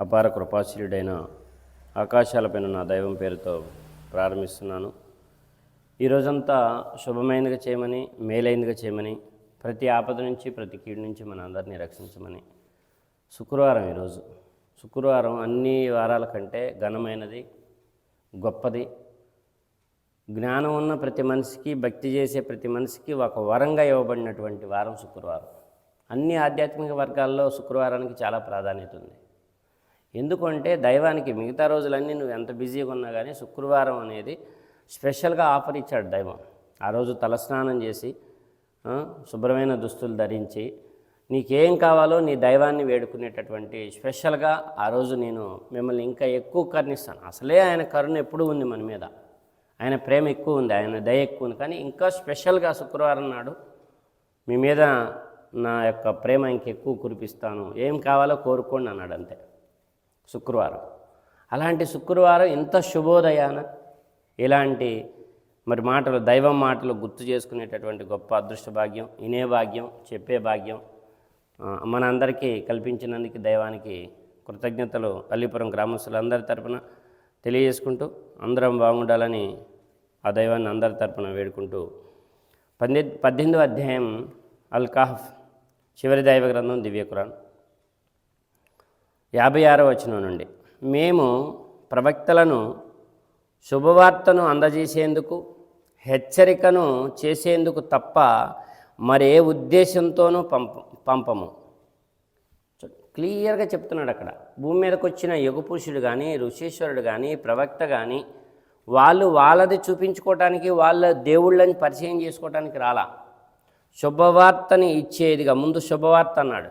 అపార కృపాశీలుడైన ఆకాశాలపైన నా దైవం పేరుతో ప్రారంభిస్తున్నాను. ఈ రోజంతా శుభమైనదిగా చేయమని మేలైనదిగా చేయమని ప్రతి ఆపద నుంచి ప్రతి కీడు నుంచి మన అందరినీ రక్షించమని శుక్రవారం ఈరోజు. శుక్రవారం అన్ని వారాల కంటే ఘనమైనది గొప్పది. జ్ఞానం ఉన్న ప్రతి మనిషికి భక్తి చేసే ప్రతి మనిషికి ఒక వరంగా ఇవ్వబడినటువంటి వారం శుక్రవారం. అన్ని ఆధ్యాత్మిక వర్గాల్లో శుక్రవారానికి చాలా ప్రాధాన్యత ఉంది. ఎందుకంటే దైవానికి మిగతా రోజులన్నీ నువ్వు ఎంత బిజీగా ఉన్నా కానీ శుక్రవారం అనేది స్పెషల్గా ఆఫర్ ఇచ్చాడు దైవం. ఆ రోజు తలస్నానం చేసి శుభ్రమైన దుస్తులు ధరించి నీకేం కావాలో నీ దైవాన్ని వేడుకునేటటువంటి స్పెషల్గా ఆ రోజు నేను మిమ్మల్ని ఇంకా ఎక్కువ కరుణిస్తాను. అసలే ఆయన కరుణ ఎప్పుడూ ఉంది మన మీద. ఆయన ప్రేమ ఎక్కువ ఉంది ఆయన దయ ఎక్కువ ఉంది. కానీ ఇంకా స్పెషల్గా శుక్రవారం నాడు మీ మీద నా యొక్క ప్రేమ ఇంకెక్కువ కురిపిస్తాను. ఏం కావాలో కోరుకోండి అన్నాడు అంతే. శుక్రవారం. అలాంటి శుక్రవారం ఇంత శుభోదయాన ఇలాంటి మరి మాటలు దైవం మాటలు గుర్తు చేసుకునేటటువంటి గొప్ప అదృష్ట భాగ్యం వినే భాగ్యం చెప్పే భాగ్యం మనందరికీ కల్పించినందుకు దైవానికి కృతజ్ఞతలు అల్లిపురం గ్రామస్తులందరి తరపున తెలియజేసుకుంటూ అందరం బాగుండాలని ఆ దైవాన్ని అందరి తరపున వేడుకుంటూ పద్దె పద్దెనిమిదవ అధ్యాయం అల్ కహఫ్ చివరి దైవ గ్రంథం దివ్య ఖురాన్. యాభై ఆరో వచనం నుండి. మేము ప్రవక్తలను శుభవార్తను అందజేసేందుకు హెచ్చరికను చేసేందుకు తప్ప మరే ఉద్దేశంతోనూ పంప పంపము. క్లియర్గా చెప్తున్నాడు అక్కడ. భూమి మీదకి వచ్చిన యుగపురుషుడు కానీ ఋషీశ్వరుడు కానీ ప్రవక్త కానీ వాళ్ళు వాళ్ళది చూపించుకోవటానికి వాళ్ళ దేవుళ్ళని పరిచయం చేసుకోవటానికి రాలా. శుభవార్తని ఇచ్చేదిగా ముందు శుభవార్త అన్నాడు.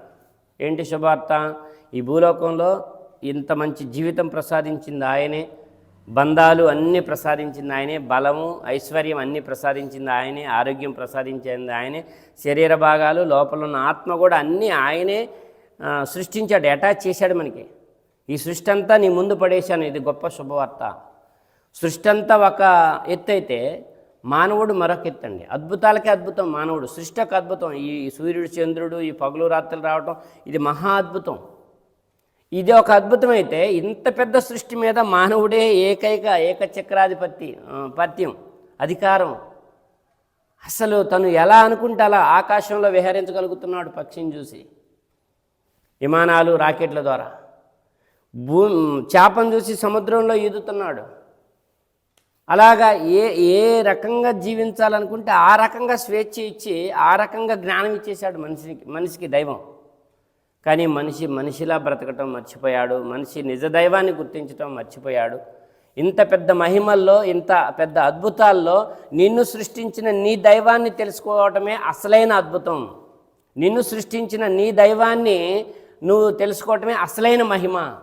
ఏంటి శుభవార్త? ఈ భూలోకంలో ఇంత మంచి జీవితం ప్రసాదించింది ఆయనే. బంధాలు అన్నీ ప్రసాదించింది ఆయనే. బలము ఐశ్వర్యం అన్నీ ప్రసాదించింది ఆయనే. ఆరోగ్యం ప్రసాదించింది ఆయనే. శరీర భాగాలు లోపల ఉన్న ఆత్మ కూడా అన్నీ ఆయనే సృష్టించాడు అటాచ్ చేశాడు మనకి. ఈ సృష్టి అంతా నీ ముందు పడేశాను. ఇది గొప్ప శుభవార్త. సృష్టి అంతా ఒక ఎత్తు అయితే మానవుడు మరొక ఎత్తు అండి. అద్భుతాలకే అద్భుతం మానవుడు. సృష్టికి అద్భుతం. ఈ సూర్యుడు చంద్రుడు ఈ పగులు రాత్రులు రావటం ఇది మహా అద్భుతం. ఇది ఒక అద్భుతం అయితే ఇంత పెద్ద సృష్టి మీద మానవుడే ఏకైక ఏకచక్రాధిపతి పత్యం అధికారం. అసలు తను ఎలా అనుకుంటే అలా ఆకాశంలో విహరించగలుగుతున్నాడు పక్షిని చూసి. విమానాలు రాకెట్ల ద్వారా. భూ చేపను చూసి సముద్రంలో ఈదుతున్నాడు. అలాగా ఏ ఏ రకంగా జీవించాలనుకుంటే ఆ రకంగా స్వేచ్ఛ ఇచ్చి ఆ రకంగా జ్ఞానం ఇచ్చేశాడు మనిషికి మనిషికి దైవం. కానీ మనిషి మనిషిలా బ్రతకటం మర్చిపోయాడు. మనిషి నిజ దైవాన్ని గుర్తించటం మర్చిపోయాడు. ఇంత పెద్ద మహిమల్లో ఇంత పెద్ద అద్భుతాల్లో నిన్ను సృష్టించిన నీ దైవాన్ని తెలుసుకోవటమే అసలైన అద్భుతం. నిన్ను సృష్టించిన నీ దైవాన్ని నువ్వు తెలుసుకోవటమే అసలైన మహిమ.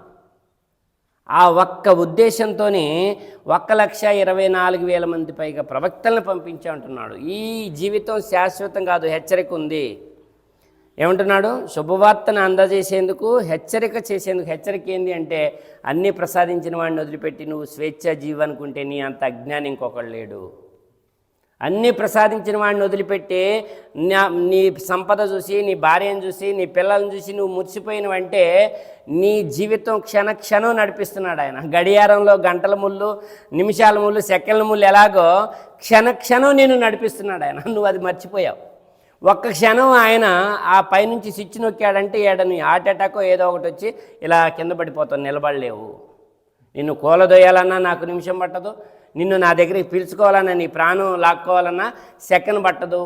ఆ ఒక్క ఉద్దేశంతోనే ఒక్క లక్ష ఇరవై నాలుగు వేల మంది పైగా ప్రవక్తలను పంపించామంటున్నాడు ఈ జీవితం శాశ్వతం కాదు హెచ్చరిక ఉంది. ఏమంటున్నాడు? శుభవార్తను అందజేసేందుకు హెచ్చరిక చేసేందుకు. హెచ్చరిక ఏంది అంటే అన్నీ ప్రసాదించిన వాడిని వదిలిపెట్టి నువ్వు స్వేచ్ఛ జీవనుకుంటే నీ అంత అజ్ఞాని ఇంకొకడు లేడు. అన్నీ ప్రసాదించిన వాడిని వదిలిపెట్టి నా- నీ సంపద చూసి నీ భార్యను చూసి నీ పిల్లల్ని చూసి నువ్వు మురిసిపోయినవంటే నీ జీవితం క్షణ క్షణం నడిపిస్తున్నాడు ఆయన. గడియారంలో గంటల ముళ్ళు నిమిషాల ముళ్ళు సెకండ్ల ముళ్ళు ఎలాగో క్షణ క్షణం నేను నడిపిస్తున్నాడు ఆయన. నువ్వు అది మర్చిపోయావు. ఒక్క క్షణం ఆయన ఆ పైనుంచి స్విచ్ నొక్కాడంటే ఏడ నీ హార్ట్ అటాక్ ఏదో ఒకటి వచ్చి ఇలా కింద పడిపోతాను నిలబడలేవు. నిన్ను కూలదోయాలన్నా నాకు నిమిషం పట్టదు. నిన్ను నా దగ్గరికి పిలుచుకోవాలన్నా నీ ప్రాణం లాక్కోవాలన్నా సెకండ్ పట్టదు.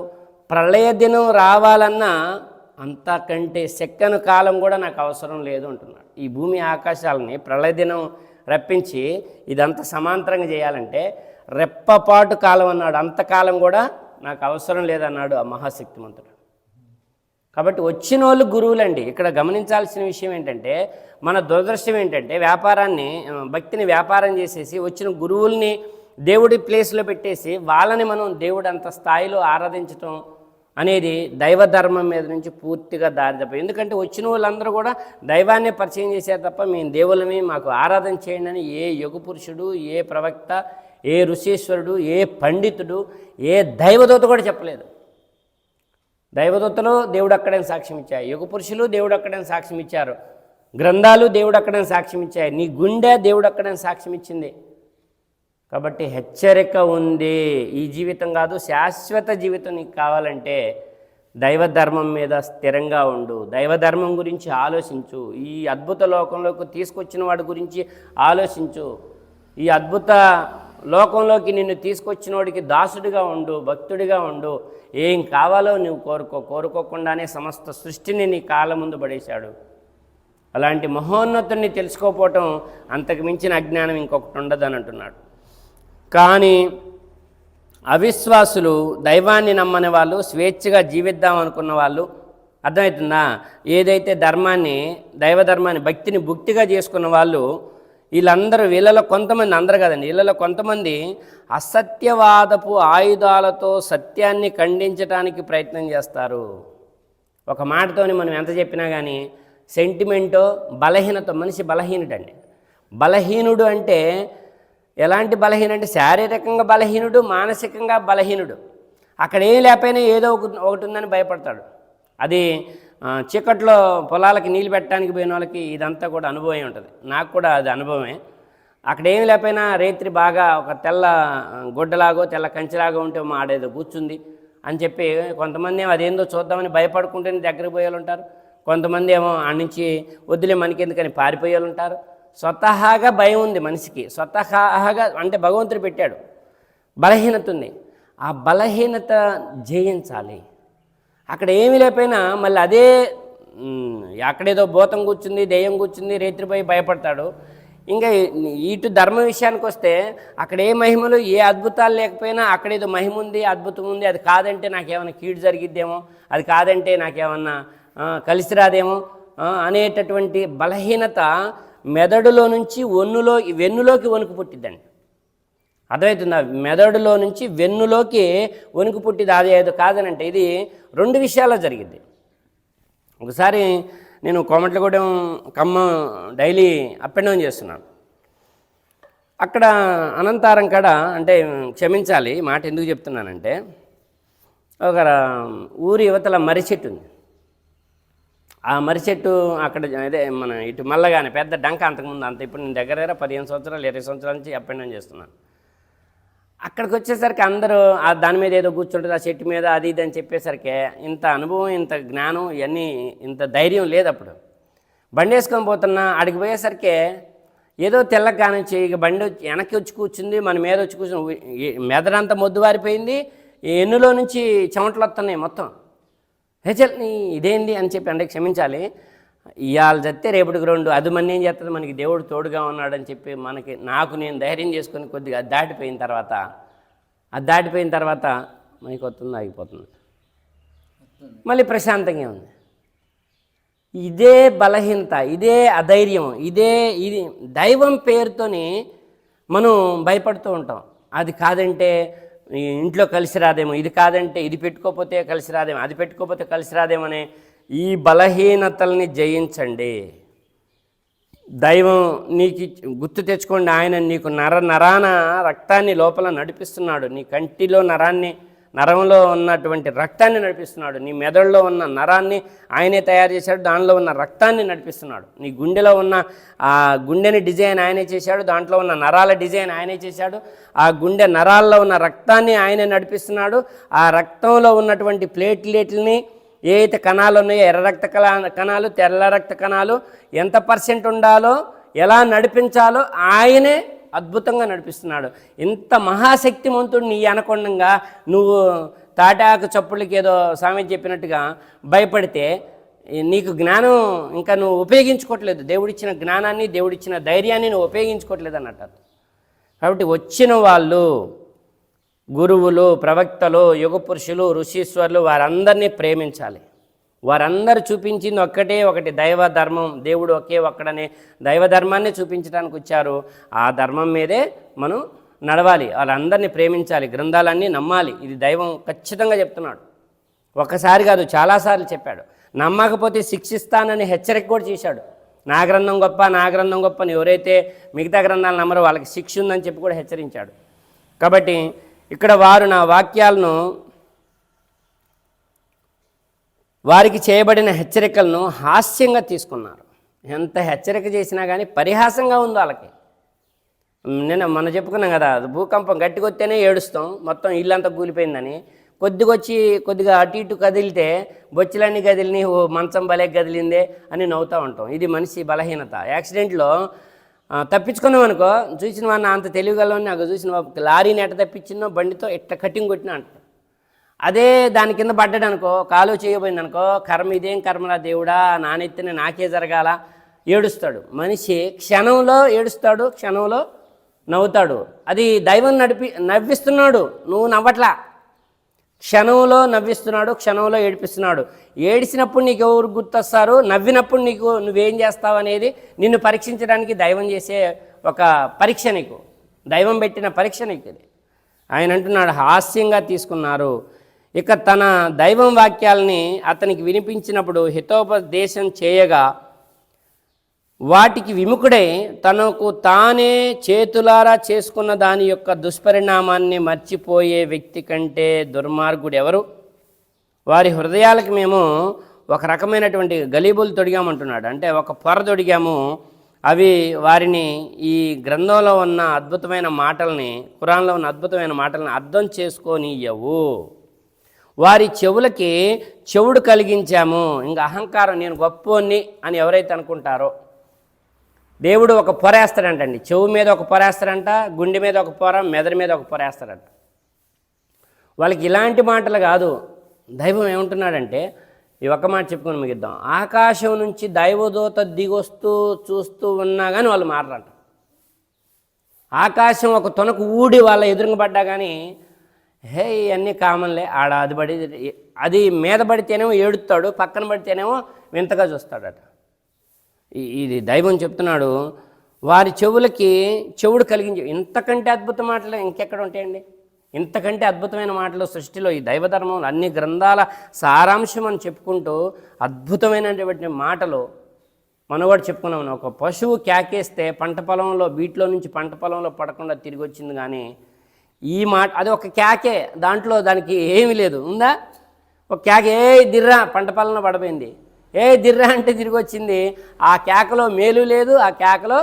ప్రళయ దినం రావాలన్నా అంతకంటే సెకండ్ కాలం కూడా నాకు అవసరం లేదు అంటున్నాడు. ఈ భూమి ఆకాశాలని ప్రళయ దినం రప్పించి ఇదంతా సమాంతరంగా చేయాలంటే రెప్పపాటు కాలం అన్నాడు. అంతకాలం కూడా నాకు అవసరం లేదన్నాడు ఆ మహాశక్తిమంతుడు. కాబట్టి వచ్చిన వాళ్ళు గురువులండి. ఇక్కడ గమనించాల్సిన విషయం ఏంటంటే మన దురదృష్టం ఏంటంటే వ్యాపారాన్ని భక్తిని వ్యాపారం చేసేసి వచ్చిన గురువుల్ని దేవుడి ప్లేస్లో పెట్టేసి వాళ్ళని మనం దేవుడు అంత స్థాయిలో ఆరాధించటం అనేది దైవ ధర్మం మీద నుంచి పూర్తిగా దారి తప్ప ఎందుకంటే వచ్చిన వాళ్ళందరూ కూడా దైవాన్ని పరిచయం చేసే తప్ప మేము దేవుళ్ళమి మాకు ఆరాధన చేయండి అని ఏ యుగ పురుషుడు ఏ ప్రవక్త ఏ ఋషీశ్వరుడు ఏ పండితుడు ఏ దైవదూత కూడా చెప్పలేదు. దైవదూతలు దేవుడు అక్కడే సాక్ష్యం ఇచ్చాయి యుగ పురుషులు దేవుడు అక్కడే సాక్ష్యం ఇచ్చారు. గ్రంథాలు దేవుడు అక్కడే సాక్ష్యం ఇచ్చాయి. నీ గుండె దేవుడు అక్కడే సాక్ష్యం ఇచ్చింది. కాబట్టి హెచ్చరిక ఉంది. ఈ జీవితం కాదు శాశ్వత జీవితం నీకు కావాలంటే దైవ ధర్మం మీద స్థిరంగా ఉండు. దైవధర్మం గురించి ఆలోచించు. ఈ అద్భుత లోకంలోకి తీసుకొచ్చిన వాడి గురించి ఆలోచించు. ఈ అద్భుత లోకంలోకి నిన్ను తీసుకొచ్చినోడికి దాసుడిగా ఉండు భక్తుడిగా ఉండు. ఏం కావాలో నువ్వు కోరుకో కోరుకోకుండానే సమస్త సృష్టిని నీ కాళ్ళ ముందు పడేశాడు. అలాంటి మహోన్నతుడిని తెలుసుకోపోవటం అంతకు మించిన అజ్ఞానం ఇంకొకటి ఉండదని అంటున్నాడు. కానీ అవిశ్వాసులు దైవాన్ని నమ్మని వాళ్ళు స్వేచ్ఛగా జీవిద్దాం అనుకున్న వాళ్ళు అర్థమవుతుందా? ఏదైతే ధర్మాన్ని దైవ ధర్మాన్ని భక్తిని భుక్తిగా చేసుకున్న వాళ్ళు వీళ్ళందరూ వీళ్ళలో కొంతమంది అందరు కదండి. వీళ్ళలో కొంతమంది అసత్యవాదపు ఆయుధాలతో సత్యాన్ని ఖండించడానికి ప్రయత్నం చేస్తారు. ఒక మాటతోని మనం ఎంత చెప్పినా కానీ సెంటిమెంటో బలహీనత మనిషి బలహీనుడండి. బలహీనుడు అంటే ఎలాంటి బలహీన అంటే శారీరకంగా బలహీనుడు మానసికంగా బలహీనుడు. అక్కడ ఏం లేకపోయినా ఏదో ఒకటి ఉందని భయపడతాడు. అది చీకట్లో పొలాలకి నీళ్ళు పెట్టడానికి పోయిన వాళ్ళకి ఇదంతా కూడా అనుభవం ఉంటుంది. నాకు కూడా అది అనుభవమే. అక్కడ ఏమి లేకపోయినా రేత్రి బాగా ఒక తెల్ల గుడ్డలాగో తెల్ల కంచిలాగో ఉంటే మా ఆడేదో కూర్చుంది అని చెప్పి కొంతమంది ఏమో అదేందో చూద్దామని భయపడుకుంటేనే దగ్గరికి పోయే ఉంటారు. కొంతమంది ఏమో ఆ నుంచి వద్దులే మనకెందుకని పారిపోయే వాళ్ళు ఉంటారు. స్వతహాగా భయం ఉంది మనిషికి. స్వతహాగా అంటే భగవంతుడు పెట్టాడు. బలహీనత ఉంది. ఆ బలహీనత జయించాలి. అక్కడ ఏమీ లేకపోయినా మళ్ళీ అదే అక్కడేదో భూతం కూర్చుంది దెయ్యం కూర్చుంది రేత్రిపోయి భయపడతాడు. ఇంకా ఇటు ధర్మ విషయానికి వస్తే అక్కడ ఏ మహిమలు ఏ అద్భుతాలు లేకపోయినా అక్కడేదో మహిమ ఉంది అద్భుతం ఉంది అది కాదంటే నాకేమైనా కీడు జరిగిద్దేమో అది కాదంటే నాకేమన్నా కలిసి రాదేమో అనేటటువంటి బలహీనత మెదడులో నుంచి ఒన్నులో వెన్నులోకి వణుకు పుట్టిద్దండి. అర్థమవుతుందా? మెదడులో నుంచి వెన్నులోకి వణుకు పుట్టిది అది ఏదో కాదనంటే ఇది రెండు విషయాల్లో జరిగింది. ఒకసారి నేను Komatlagudem Khammam daily up and down చేస్తున్నాను. అక్కడ అనంతారం కాడ అంటే క్షమించాలి మాట ఎందుకు చెప్తున్నానంటే ఒక ఊరి యువతల మర్రి చెట్టు ఉంది. ఆ మర్రి చెట్టు అక్కడ అదే మన ఇటు మల్లగానే పెద్ద డంక అంతకుముందు అంత ఇప్పుడు నేను దగ్గర దగ్గర పదిహేను సంవత్సరాలు ఇరవై సంవత్సరాల నుంచి అప్ అండ్ డౌన్ చేస్తున్నాను. అక్కడికి వచ్చేసరికి అందరూ ఆ దాని మీద ఏదో కూర్చుంటుంది ఆ చెట్టు మీద అది ఇది అని చెప్పేసరికి ఇంత అనుభవం ఇంత జ్ఞానం ఇవన్నీ ఇంత ధైర్యం లేదు అప్పుడు. బండి వేసుకొని పోతున్నా అడిగి పోయేసరికి ఏదో తెల్ల కానిచ్చి ఇక బండి వచ్చి వెనక్కి వచ్చి కూర్చుంది మన మీద వచ్చి కూర్చుని మెదడంతా మొద్దు వారిపోయింది ఈ ఎన్నులో నుంచి చెమటలు వస్తున్నాయి మొత్తం. హెచల్ ఇదేంది అని చెప్పి అంటే క్షమించాలి. ఇవాళ చస్తే రేపటికి రెండు. అది మన ఏం చేస్తుంది మనకి దేవుడు తోడుగా ఉన్నాడని చెప్పి మనకి నాకు నేను ధైర్యం చేసుకుని కొద్దిగా దాటిపోయిన తర్వాత అది దాటిపోయిన తర్వాత మనకి వస్తుంది ఆగిపోతుంది. మళ్ళీ ప్రశాంతంగా ఉంది. ఇదే బలహీనత ఇదే అధైర్యం ఇదే ఇది దైవం పేరుతోని మనం భయపడుతూ ఉంటాం. అది కాదంటే ఇంట్లో కలిసి రాదేమో ఇది కాదంటే ఇది పెట్టుకోకపోతే కలిసి రాదేమో అది పెట్టుకోకపోతే కలిసి రాదేమో అనే ఈ బలహీనతల్ని జయించండి. దైవం నీకు గుర్తు తెచ్చుకోండి ఆయన నీకు నర నరాన రక్తాన్ని లోపల నడిపిస్తున్నాడు. నీ కంటిలో నరాన్ని నరంలో ఉన్నటువంటి రక్తాన్ని నడిపిస్తున్నాడు. నీ మెదడులో ఉన్న నరాన్ని ఆయనే తయారు చేశాడు దానిలో ఉన్న రక్తాన్ని నడిపిస్తున్నాడు. నీ గుండెలో ఉన్న ఆ గుండెని డిజైన్ ఆయనే చేశాడు దాంట్లో ఉన్న నరాల డిజైన్ ఆయనే చేశాడు. ఆ గుండె నరాల్లో ఉన్న రక్తాన్ని ఆయనే నడిపిస్తున్నాడు. ఆ రక్తంలో ఉన్నటువంటి ప్లేట్లెట్లని ఏ అయితే కణాలు ఉన్నాయో ఎర్ర రక్త కణాలు తెల్ల రక్త కణాలు ఎంత పర్సెంట్ ఉండాలో ఎలా నడిపించాలో ఆయనే అద్భుతంగా నడిపిస్తున్నాడు. ఇంత మహాశక్తిమంతుడు నీ అనకొండంగా నువ్వు తాటాకు చప్పుళ్ళకి ఏదో స్వామి చెప్పినట్టుగా భయపడితే నీకు జ్ఞానం ఇంకా నువ్వు ఉపయోగించుకోవట్లేదు. దేవుడిచ్చిన జ్ఞానాన్ని దేవుడిచ్చిన ధైర్యాన్ని నువ్వు ఉపయోగించుకోవట్లేదు అన్నట్టు కాబట్టి వచ్చిన వాళ్ళు గురువులు ప్రవక్తలు యుగ పురుషులు ఋషీశ్వరులు వారందరినీ ప్రేమించాలి. వారందరూ చూపించింది ఒక్కటే ఒకటి దైవ ధర్మం. దేవుడు ఒకే ఒక్కడనే దైవ ధర్మాన్ని చూపించడానికి వచ్చారు. ఆ ధర్మం మీదే మనం నడవాలి. వాళ్ళందరినీ ప్రేమించాలి. గ్రంథాలన్నీ నమ్మాలి. ఇది దైవం ఖచ్చితంగా చెప్తున్నాడు. ఒక్కసారి కాదు చాలాసార్లు చెప్పాడు. నమ్మకపోతే శిక్షిస్తానని హెచ్చరిక కూడా చేశాడు. నా గ్రంథం గొప్ప నా గ్రంథం గొప్ప అని ఎవరైతే మిగతా గ్రంథాలు నమ్మరో వాళ్ళకి శిక్ష ఉందని చెప్పి కూడా హెచ్చరించాడు. కాబట్టి ఇక్కడ వారు నా వాక్యాలను వారికి చేయబడిన హెచ్చరికలను హాస్యంగా తీసుకున్నారు. ఎంత హెచ్చరిక చేసినా కానీ పరిహాసంగా ఉంది వాళ్ళకి. నిన్న మనం చెప్పుకున్నాం కదా భూకంపం గట్టికొస్తేనే ఏడుస్తాం మొత్తం ఇల్లంతా కూలిపోయిందని. కొద్దిగొచ్చి కొద్దిగా అటు ఇటు కదిలితే బొచ్చులన్నీ కదిలిని ఓ మంచం భలే కదిలిందే అని నవ్వుతూ ఉంటాం. ఇది మనిషి బలహీనత. యాక్సిడెంట్లో తప్పించుకున్నాం అనుకో చూసిన వాడిని అంత తెలివిగలవని నాకు చూసిన వా- లారీని ఎట్ట తప్పించినో బండితో ఎట్ట కటింగ్ కొట్టినా అంట. అదే దాని కింద పడ్డాడు అనుకో కాలు చేయబోయింది అనుకో కర్మ ఇదేం కర్మరా దేవుడా నానెత్తిన నాకే జరగాల ఏడుస్తాడు. మనిషి క్షణంలో ఏడుస్తాడు క్షణంలో నవ్వుతాడు. అది దైవం నడిపి నవ్విస్తున్నాడు నువ్వు నవ్వట్లా. క్షణంలో నవ్విస్తున్నాడు క్షణంలో ఏడిపిస్తున్నాడు. ఏడిసినప్పుడు నీకు ఎవరు గుర్తొస్తారు? నవ్వినప్పుడు నీకు నువ్వేం చేస్తావు అనేది నిన్ను పరీక్షించడానికి దైవం చేసే ఒక పరీక్ష నీకు. దైవం పెట్టిన పరీక్ష నీకు ఇది. ఆయన అంటున్నాడు హాస్యంగా తీసుకున్నారు. ఇక తన దైవం వాక్యాలని అతనికి వినిపించినప్పుడు హితోపదేశం చేయగా వాటికి విముఖుడై తనకు తానే చేతులారా చేసుకున్న దాని యొక్క దుష్పరిణామాన్ని మర్చిపోయే వ్యక్తి కంటే దుర్మార్గుడు ఎవరు వారి హృదయాలకు మేము ఒక రకమైనటువంటి గలీబులు తొడిగామంటున్నాడు. అంటే ఒక పొర తొడిగాము. అవి వారిని ఈ గ్రంథంలో ఉన్న అద్భుతమైన మాటల్ని కురాన్లో ఉన్న అద్భుతమైన మాటల్ని అర్థం చేసుకోనియవు వారి చెవులకి చెవుడు కలిగించాము. ఇంకా అహంకారం నేను గొప్పోన్ని అని ఎవరైతే అనుకుంటారో దేవుడు ఒక పొరేస్తాడంటండి చెవు మీద ఒక పొరేస్తాడంట గుండె మీద ఒక పొర మెదడు మీద ఒక పొరేస్తాడంట వాళ్ళకి ఇలాంటి మాటలు కాదు. దైవం ఏమంటున్నాడంటే ఈ ఒక్క మాట చెప్పుకొని ముగిద్దాం. ఆకాశం నుంచి దైవదూత దిగొస్తూ చూస్తూ ఉన్నా కానీ వాళ్ళు మారరంట. ఆకాశం ఒక తొనకు ఊడి వాళ్ళ ఎదురుపడ్డా కానీ హే ఇవన్నీ కామన్లే. ఆడ అది పడి అది మీద పడితేనేమో ఏడుతాడు పక్కన పడితేనేమో వింతగా చూస్తాడట. ఇది దైవం చెప్తున్నాడు వారి చెవులకి చెవుడు కలిగించి ఇంతకంటే అద్భుత మాటలు ఇంకెక్కడ ఉంటాయండి? ఇంతకంటే అద్భుతమైన మాటలు సృష్టిలో ఈ దైవధర్మంలో అన్ని గ్రంథాల సారాంశం అని చెప్పుకుంటూ అద్భుతమైనటువంటి మాటలు మనం కూడా చెప్పుకున్నాం ఒక పశువు కేకేస్తే పంట పొలంలో బీట్లో నుంచి పంట పొలంలో పడకుండా తిరిగి వచ్చింది కానీ ఈ మాట అది ఒక కేకే దాంట్లో దానికి ఏమీ లేదు ఉందా? ఒక క్యాకే దిర్రా పంట పొలంలో పడిపోయింది. ఏ దిర్ర అంటే తిరిగి వచ్చింది ఆ కేకలో మేలు లేదు ఆ కేకలో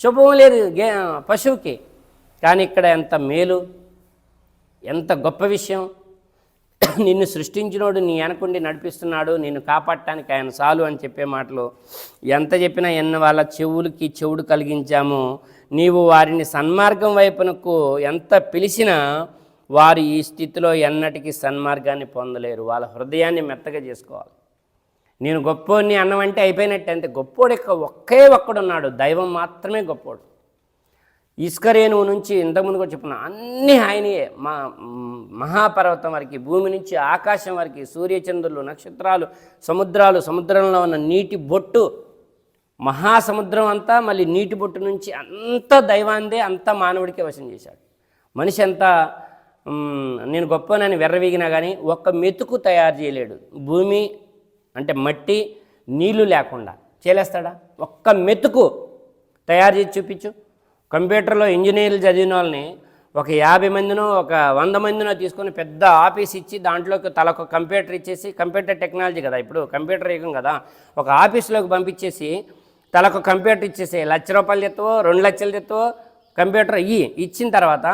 శుభం లేదు గే పశువుకి. కానీ ఇక్కడ ఎంత మేలు ఎంత గొప్ప విషయం. నిన్ను సృష్టించినోడు నీ వెనకుండి నడిపిస్తున్నాడు నిన్ను కాపాడటానికి ఆయన చాలు అని చెప్పే మాటలు. ఎంత చెప్పినా ఎన్న వాళ్ళ చెవులకి చెవుడు కలిగించాము నీవు వారిని సన్మార్గం వైపునకు ఎంత పిలిచినా వారు ఈ స్థితిలో ఎన్నటికీ సన్మార్గాన్ని పొందలేరు. వాళ్ళ హృదయాన్ని మెత్తగా చేసుకోవాలి. నేను గొప్పోడిని అన్నమంటే అయిపోయినట్టే అంతే గొప్పోడు యొక్క ఒక్కే ఒక్కడున్నాడు. దైవం మాత్రమే గొప్పోడు. ఇస్కరేణువు నుంచి ఇంతకుముందు కూడా చెప్పుకున్నా అన్నీ ఆయనయే. మా మహాపర్వతం వరకు భూమి నుంచి ఆకాశం వరకు సూర్యచంద్రులు నక్షత్రాలు సముద్రాలు సముద్రంలో ఉన్న నీటి బొట్టు మహాసముద్రం అంతా మళ్ళీ నీటి బొట్టు నుంచి అంత దైవాందే అంత మానవుడికే వశం చేశాడు. మనిషి అంతా నేను గొప్పనని వెర్రవీగినా కానీ ఒక్క మెతుకు తయారు చేయలేడు. భూమి అంటే మట్టి నీళ్ళు లేకుండా. చేయలేస్తాడా ఒక్క మెతుకు తయారు చేసి చూపించు. కంప్యూటర్లో ఇంజనీర్లు చదివిన వాళ్ళని ఒక యాభై మందినో ఒక వంద మందినో తీసుకొని పెద్ద ఆఫీస్ ఇచ్చి దాంట్లోకి తలకు కంప్యూటర్ ఇచ్చేసి కంప్యూటర్ టెక్నాలజీ కదా ఇప్పుడు కంప్యూటర్ యుగం కదా ఒక ఆఫీస్లోకి పంపించేసి తలకు కంప్యూటర్ ఇచ్చేసి లక్ష రూపాయలు తెత్తవో రెండు లక్షలు తెత్తవో కంప్యూటర్ ఇయ్యి ఇచ్చిన తర్వాత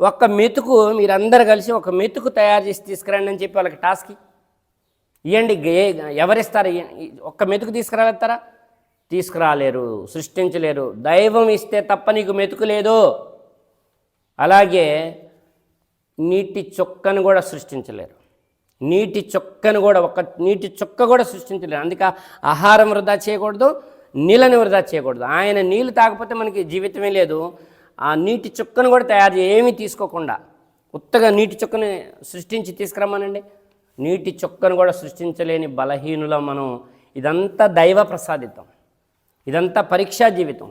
ఒక్క మెతుకు మీరందరూ కలిసి ఒక మెతుకు తయారు చేసి తీసుకురండి అని చెప్పి వాళ్ళకి టాస్క్ ఇవ్వండి ఎవరిస్తారు? ఒక్క మెతుకు తీసుకురాగలుగుతారా? తీసుకురాలేరు సృష్టించలేరు. దైవం ఇస్తే తప్ప నీకు మెతుకు లేదు. అలాగే నీటి చుక్కను కూడా సృష్టించలేరు. నీటి చుక్కను కూడా ఒక నీటి చుక్క కూడా సృష్టించలేరు. అందుకే ఆహారం వృధా చేయకూడదు నీళ్ళని వృధా చేయకూడదు. ఆయన నీళ్ళు తాగకపోతే మనకి జీవితమే లేదు. ఆ నీటి చుక్కను కూడా తయారు ఏమీ తీసుకోకుండా ఉత్తగా నీటి చుక్కని సృష్టించి తీసుకురమ్మనండి. నీటి చుక్కను కూడా సృష్టించలేని బలహీనుల మనం ఇదంతా దైవ ప్రసాదితం. ఇదంతా పరీక్షా జీవితం.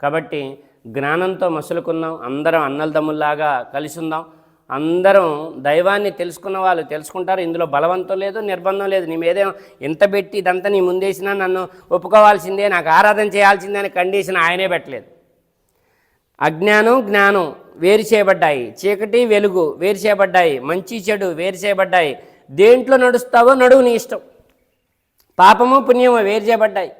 కాబట్టి జ్ఞానంతో మసులుకుందాం అందరం అన్నలదమ్ముల్లాగా కలిసి ఉందాం అందరం దైవాన్ని తెలుసుకున్న వాళ్ళు తెలుసుకుంటారు ఇందులో బలవంతం లేదు నిర్బంధం లేదు. నీ మీదే ఎంత పెట్టి ఇదంతా నీ ముందేసినా నన్ను ఒప్పుకోవాల్సిందే నాకు ఆరాధన చేయాల్సిందే అని కండిషన్ ఆయనే పెట్టలేదు. అజ్ఞానం జ్ఞానం వేరు చేయబడ్డాయి. చీకటి వెలుగు వేరు చేయబడ్డాయి. మంచి చెడు వేరు చేయబడ్డాయి. దేంట్లో నడుస్తావో నడువు నీ ఇష్టం. పాపము పుణ్యము వేరు చేయబడ్డాయి.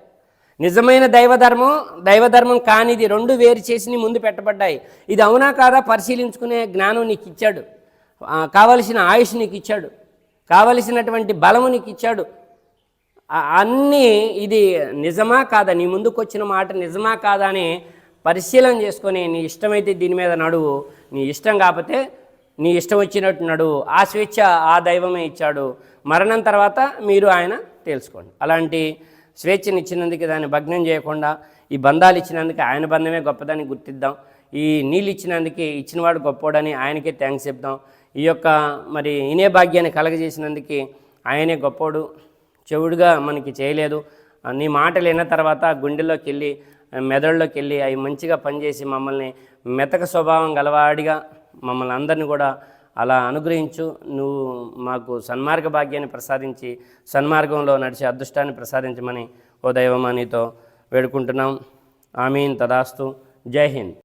నిజమైన దైవధర్మం దైవధర్మం కానిది రెండు వేరు చేసి నీ ముందు పెట్టబడ్డాయి. ఇది అవునా కాదా? పరిశీలించుకునే జ్ఞానం నీకు ఇచ్చాడు కావలసిన ఆయుష్ నీకు ఇచ్చాడు కావలసినటువంటి బలము నీకు ఇచ్చాడు అన్నీ ఇది నిజమా కాదా? నీ ముందుకు వచ్చిన మాట నిజమా కాదా అని పరిశీలన చేసుకొని నీ ఇష్టమైతే దీని మీద నడువు నీ ఇష్టం కాకపోతే నీ ఇష్టం వచ్చినట్టు నడువు ఆ స్వేచ్ఛ ఆ దైవమే ఇచ్చాడు. మరణం తర్వాత మీరు ఆయన తెలుసుకోండి అలాంటి స్వేచ్ఛని ఇచ్చినందుకు దాన్ని భగ్నం చేయకుండా ఈ బంధాలు ఇచ్చినందుకు ఆయన బంధమే గొప్పదని గుర్తిద్దాం. ఈ నీళ్ళు ఇచ్చినందుకే ఇచ్చినవాడు గొప్పోడని ఆయనకే థ్యాంక్స్ చెప్దాం. ఈ యొక్క మరి ఇనే భాగ్యాన్ని కలగజేసినందుకు ఆయనే గొప్పోడు. చెవుడుగా మనకి చేయలేదు. నీ మాటలు విన్న తర్వాత గుండెల్లోకి వెళ్ళి మెదడులోకి వెళ్ళి అవి మంచిగా పనిచేసి మమ్మల్ని మెతక స్వభావం గలవాడిగా మమ్మల్ని అందరిని కూడా అలా అనుగ్రహించు. నువ్వు మాకు సన్మార్గ భాగ్యాన్ని ప్రసాదించి సన్మార్గంలో నడిచే అదృష్టాన్ని ప్రసాదించమని ఓ దైవమానితో వేడుకుంటున్నాం. ఆమీన్. తదాస్తు. జై హింద్.